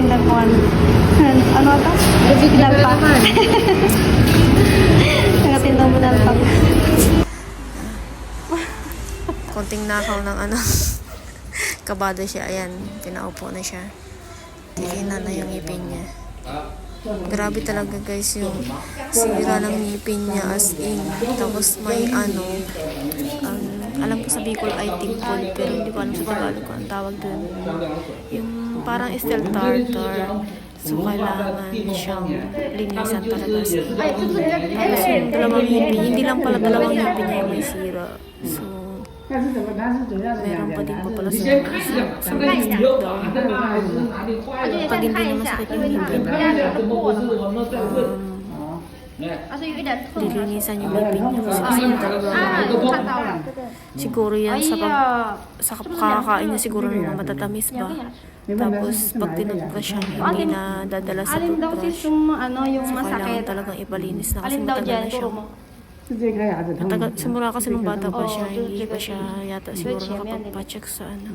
Nagatitindan ko ano. Ano to? Dalpak. Nagatindan mo dalpak. konting nakaw ng ano. Kabado siya. Ayan, pinaupo na siya. Tihina na yung ngipin niya. Grabe talaga guys yung sira ng ngipin niya as in. Tapos may ano, um, alam ko sa Bicol ay tingkod, pero hindi ko alam sa Tagalog ko ang tawag dun. Yung parang Estelle Tartar, So, kailangan siyang linisan talaga. So, tapos yung dalawang hipi, hindi lang pala dalawang hipi niya yung may sira. So, meron pa din pa pala sa sa pag hindi naman sakit yung hipi. Um, Nilinisan yung bibig niya. Kasi kasama Siguro yan sa, pag, sa kakakain niya siguro ng mga matatamis ba. Tapos pag tinutbrush siya, hindi na dadala sa toothbrush. So kailangan talagang ipalinis na kasi matagal na siya. Matagal, simula kasi nung bata pa siya, hindi pa siya yata siguro nakapagpacheck sa ano,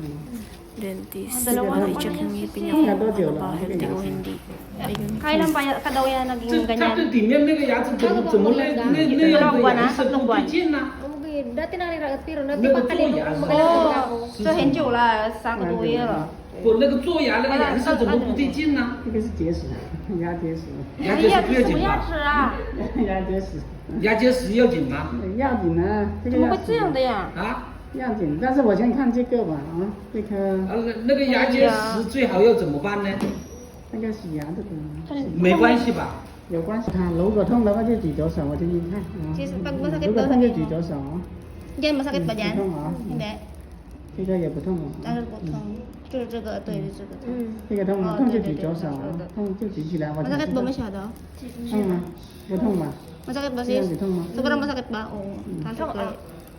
dentist. Para i-check yung ngipin niya kung ano ba, healthy o hindi. 他已经开始发炎发脓呀那个他这里面那个牙怎么怎么那那那个我拿什么不对劲呢那个牙齿的时候这很久了三个多月了我那个做牙那个牙齿怎么不对劲呢这个是结石牙结石牙结石要紧牙结石牙结石牙结石要紧吗要紧呢这个要紧的呀啊要紧但是我先看这个吧啊这颗那个牙结石最好要怎么办呢?应该是牙的功能。没关系吧？有关系。他如果痛的话就举左手我听听看啊如果痛就举左手啊。应该没事吧不痛啊？应该。这个也不痛了但是不痛就是这个对这个嗯这个痛就举左手啊痛就举起来我这个都没晓得痛吗不痛吧？我这个不痛吗？这个没啥子疤哦很痛啊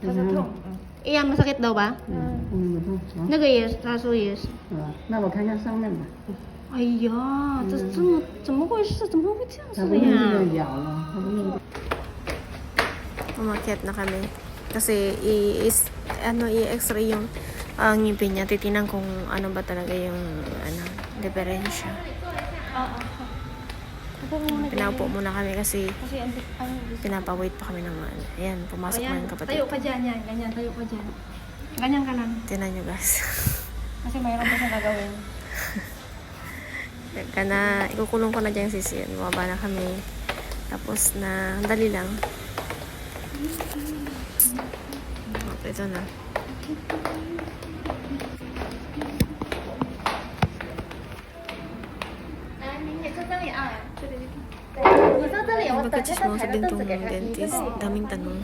它是痛啊 Iyan, masakit daw ba? 嗯，嗯不痛啊。那个也是，他说也是。啊，那我看看上面吧。哎呀，这这么怎么回事？怎么会这样子的他不用这个呀？咬了，他不用。 Umakyat na kami. Kasi i is ano i-x-ray yung ang ngipin niya. Titinan kung ano ba talaga yung ano, diferensya. Ako muna dyan. Pinaupo muna kami kasi Kasi ano, pinapawait pa kami ng ano. Ayan, pumasok na yung kapatid. tayo ka dyan, yan, ganyan, tayo ka dyan. Ganyan ka lang. Tinan nyo guys. Kasi mayroon pa siyang gagawin. Teka na, ikukulong ko na dyan si Sion. Bumaba na kami. Tapos na, dali lang. Okay, ito na. Bakit chismoso din tong dentist? Daming tanong.